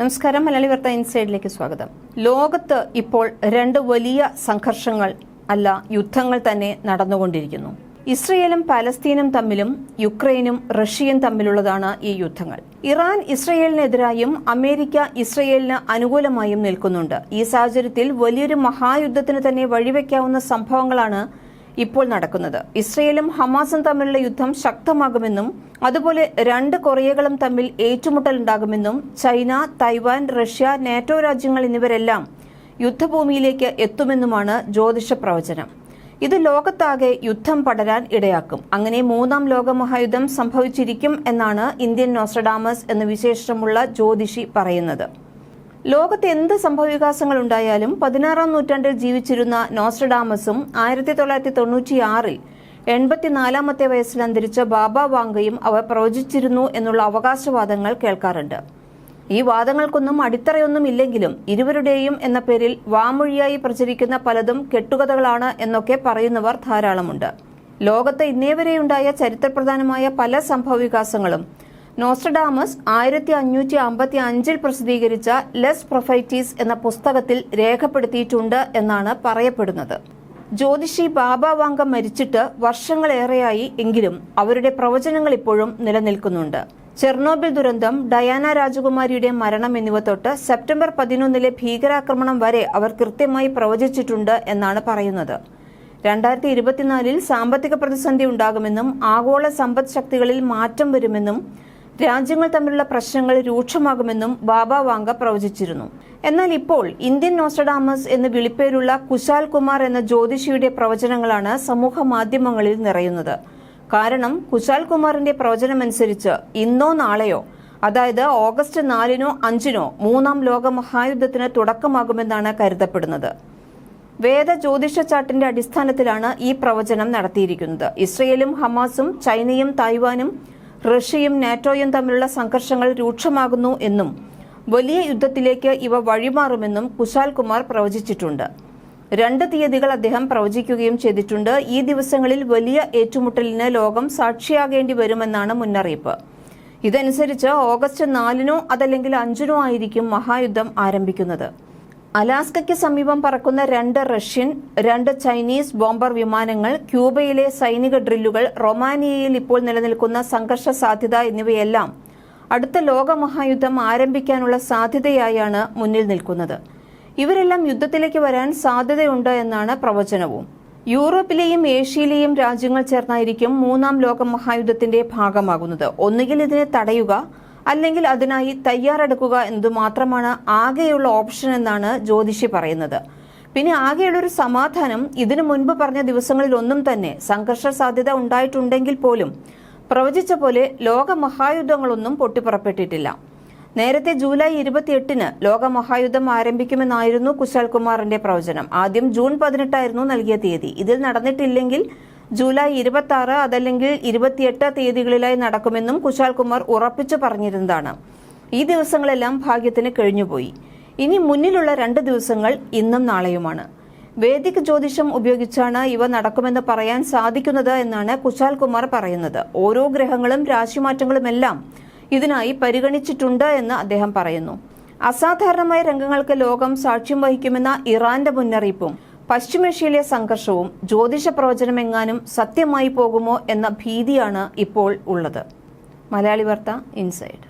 നമസ്കാരം. മലയാളി വാർത്ത ഇൻസൈഡിലേക്ക് സ്വാഗതം. ലോകത്ത് ഇപ്പോൾ രണ്ട് വലിയ സംഘർഷങ്ങൾ അല്ല യുദ്ധങ്ങൾ തന്നെ നടന്നുകൊണ്ടിരിക്കുന്നു. ഇസ്രയേലും പാലസ്തീനും തമ്മിലും യുക്രൈനും റഷ്യയും തമ്മിലുള്ളതാണ് ഈ യുദ്ധങ്ങൾ. ഇറാൻ ഇസ്രയേലിനെതിരായും അമേരിക്ക ഇസ്രയേലിന് അനുകൂലമായും നിൽക്കുന്നുണ്ട്. ഈ സാഹചര്യത്തിൽ വലിയൊരു മഹായുദ്ധത്തിന് തന്നെ വഴിവെക്കാവുന്ന സംഭവങ്ങളാണ് ഇപ്പോൾ നടക്കുന്നത്. ഇസ്രയേലും ഹമാസും തമ്മിലുള്ള യുദ്ധം ശക്തമാകുമെന്നും അതുപോലെ രണ്ട് കൊറിയകളും തമ്മിൽ ഏറ്റുമുട്ടലുണ്ടാകുമെന്നും ചൈന തൈവാൻ റഷ്യ നാറ്റോ രാജ്യങ്ങൾ എന്നിവരെല്ലാം യുദ്ധഭൂമിയിലേക്ക് എത്തുമെന്നുമാണ് ജ്യോതിഷ പ്രവചനം. ഇത് ലോകത്താകെ യുദ്ധം പടരാൻ ഇടയാക്കും. അങ്ങനെ മൂന്നാം ലോകമഹായുദ്ധം സംഭവിച്ചിരിക്കും എന്നാണ് ഇന്ത്യൻ നോസ്ട്രഡാമസ് എന്ന വിശേഷമുള്ള ജ്യോതിഷി പറയുന്നത്. ലോകത്ത് എന്ത് സംഭവവികാസങ്ങൾ ഉണ്ടായാലും പതിനാറാം നൂറ്റാണ്ടിൽ ജീവിച്ചിരുന്ന നോസ്ട്രഡാമസും ആയിരത്തി തൊള്ളായിരത്തി തൊണ്ണൂറ്റിയാറിൽ എൺപത്തിനാലാമത്തെ വയസ്സിൽ അന്തരിച്ച ബാബ വാങ്കയും അവ പ്രവചിച്ചിരുന്നു എന്നുള്ള അവകാശവാദങ്ങൾ കേൾക്കാറുണ്ട്. ഈ വാദങ്ങൾക്കൊന്നും അടിത്തറയൊന്നും ഇല്ലെങ്കിലും ഇരുവരുടെയും എന്ന പേരിൽ വാമൊഴിയായി പ്രചരിക്കുന്ന പലതും കെട്ടുകഥകളാണ് എന്നൊക്കെ പറയുന്നവർ ധാരാളമുണ്ട്. ലോകത്ത് ഇന്നേവരെയുണ്ടായ ചരിത്രപ്രധാനമായ പല സംഭവവികാസങ്ങളും നോസ്ട്രഡാമസ് ആയിരത്തി അഞ്ഞൂറ്റി അമ്പത്തി അഞ്ചിൽ പ്രസിദ്ധീകരിച്ച ലെസ് പ്രൊഫൈറ്റീസ് എന്ന പുസ്തകത്തിൽ രേഖപ്പെടുത്തിയിട്ടുണ്ട് എന്നാണ് പറയപ്പെടുന്നത്. ജ്യോതിഷി ബാബ വാങ്ക മരിച്ചിട്ട് വർഷങ്ങളേറെയായി എങ്കിലും അവരുടെ പ്രവചനങ്ങൾ ഇപ്പോഴും നിലനിൽക്കുന്നുണ്ട്. ചെർണോബിൽ ദുരന്തം ഡയാന രാജകുമാരിയുടെ മരണം എന്നിവ തൊട്ട് സെപ്റ്റംബർ പതിനൊന്നിലെ ഭീകരാക്രമണം വരെ അവർ കൃത്യമായി പ്രവചിച്ചിട്ടുണ്ട് എന്നാണ് പറയുന്നത്. രണ്ടായിരത്തി ഇരുപത്തിനാലിൽ സാമ്പത്തിക പ്രതിസന്ധി ഉണ്ടാകുമെന്നും ആഗോള സമ്പദ് ശക്തികളിൽ മാറ്റം വരുമെന്നും രാജ്യങ്ങൾ തമ്മിലുള്ള പ്രശ്നങ്ങൾ രൂക്ഷമാകുമെന്നും ബാബ വാങ്ക പ്രവചിച്ചിരുന്നു. എന്നാൽ ഇപ്പോൾ ഇന്ത്യൻ നോസ്റ്റഡാമസ് എന്ന് വിളിപ്പേരുള്ള കുശാൽ കുമാർ എന്ന ജ്യോതിഷിയുടെ പ്രവചനങ്ങളാണ് സമൂഹ മാധ്യമങ്ങളിൽ നിറയുന്നത്. കാരണം കുശാൽ കുമാറിന്റെ പ്രവചനമനുസരിച്ച് ഇന്നോ നാളെയോ അതായത് ഓഗസ്റ്റ് നാലിനോ അഞ്ചിനോ മൂന്നാം ലോക മഹായുദ്ധത്തിന് തുടക്കമാകുമെന്നാണ് കരുതപ്പെടുന്നത്. വേദ ജ്യോതിഷ ചാട്ടിന്റെ അടിസ്ഥാനത്തിലാണ് ഈ പ്രവചനം നടത്തിയിരിക്കുന്നത്. ഇസ്രയേലും ഹമാസും ചൈനയും തായ്വാനും റഷ്യയും നാറ്റോയും തമ്മിലുള്ള സംഘർഷങ്ങൾ രൂക്ഷമാകുന്നു എന്നും വലിയ യുദ്ധത്തിലേക്ക് ഇവ വഴിമാറുമെന്നും കുശാൽ കുമാർ പ്രവചിച്ചിട്ടുണ്ട്. രണ്ട് തീയതികൾ അദ്ദേഹം പ്രവചിക്കുകയും ചെയ്തിട്ടുണ്ട്. ഈ ദിവസങ്ങളിൽ വലിയ ഏറ്റുമുട്ടലിന് ലോകം സാക്ഷിയാകേണ്ടി വരുമെന്നാണ് മുന്നറിയിപ്പ്. ഇതനുസരിച്ച് ഓഗസ്റ്റ് നാലിനോ അതല്ലെങ്കിൽ അഞ്ചിനോ ആയിരിക്കും മഹായുദ്ധം ആരംഭിക്കുന്നത്. അലാസ്കയ്ക്ക് സമീപം പറക്കുന്ന രണ്ട് റഷ്യൻ രണ്ട് ചൈനീസ് ബോംബർ വിമാനങ്ങൾ ക്യൂബയിലെ സൈനിക ഡ്രില്ലുകൾ റൊമാനിയയിൽ ഇപ്പോൾ നിലനിൽക്കുന്ന സംഘർഷ സാധ്യത എന്നിവയെല്ലാം അടുത്ത ലോകമഹായുദ്ധം ആരംഭിക്കാനുള്ള സാധ്യതയായാണ് മുന്നിൽ നിൽക്കുന്നത്. ഇവരെല്ലാം യുദ്ധത്തിലേക്ക് വരാൻ സാധ്യതയുണ്ട് എന്നാണ് പ്രവചനവും. യൂറോപ്പിലെയും ഏഷ്യയിലെയും രാജ്യങ്ങൾ ചേർന്നായിരിക്കും മൂന്നാം ലോക മഹായുദ്ധത്തിന്റെ ഭാഗമാകുന്നത്. ഒന്നുകിൽ ഇതിനെ തടയുക അല്ലെങ്കിൽ അതിനായി തയ്യാറെടുക്കുക എന്നത് മാത്രമാണ് ആകെയുള്ള ഓപ്ഷൻ എന്നാണ് ജ്യോതിഷി പറയുന്നത്. പിന്നെ ആകെയുള്ള ഒരു സമാധാനം ഇതിനു മുൻപ് പറഞ്ഞ ദിവസങ്ങളിൽ ഒന്നും തന്നെ സംഘർഷ സാധ്യത ഉണ്ടായിട്ടുണ്ടെങ്കിൽ പോലും പ്രവചിച്ച പോലെ ലോക മഹായുദ്ധങ്ങളൊന്നും പൊട്ടിപ്പുറപ്പെട്ടിട്ടില്ല. നേരത്തെ ജൂലൈ ഇരുപത്തിയെട്ടിന് ലോക മഹായുദ്ധം ആരംഭിക്കുമെന്നായിരുന്നു കുശാൽ കുമാറിന്റെ പ്രവചനം. ആദ്യം ജൂൺ പതിനെട്ടായിരുന്നു നൽകിയ തീയതി. ഇതിൽ നടന്നിട്ടില്ലെങ്കിൽ ജൂലൈ ഇരുപത്തി ആറ് അതല്ലെങ്കിൽ ഇരുപത്തിയെട്ട് തീയതികളിലായി നടക്കുമെന്നും കുശാൽ കുമാർ ഉറപ്പിച്ചു പറഞ്ഞിരുന്നതാണ്. ഈ ദിവസങ്ങളെല്ലാം ഭാഗ്യത്തിന് കഴിഞ്ഞുപോയി. ഇനി മുന്നിലുള്ള രണ്ട് ദിവസങ്ങൾ ഇന്നും നാളെയുമാണ്. വേദിക് ജ്യോതിഷം ഉപയോഗിച്ചാണ് ഇവ നടക്കുമെന്ന് പറയാൻ സാധിക്കുന്നത് എന്നാണ് കുശാൽ കുമാർ പറയുന്നത്. ഓരോ ഗ്രഹങ്ങളും രാശിമാറ്റങ്ങളുമെല്ലാം ഇതിനായി പരിഗണിച്ചിട്ടുണ്ട് എന്ന് അദ്ദേഹം പറയുന്നു. അസാധാരണമായ രംഗങ്ങൾക്ക് ലോകം സാക്ഷ്യം വഹിക്കുമെന്ന ഇറാന്റെ മുന്നറിയിപ്പും പശ്ചിമേഷ്യയിലെ സംഘർഷവും ജ്യോതിഷ പ്രവചനമെങ്ങാനും സത്യമായി പോകുമോ എന്ന ഭീതിയാണ് ഇപ്പോൾ ഉള്ളത്. മലയാളി വാർത്ത ഇൻസൈഡ്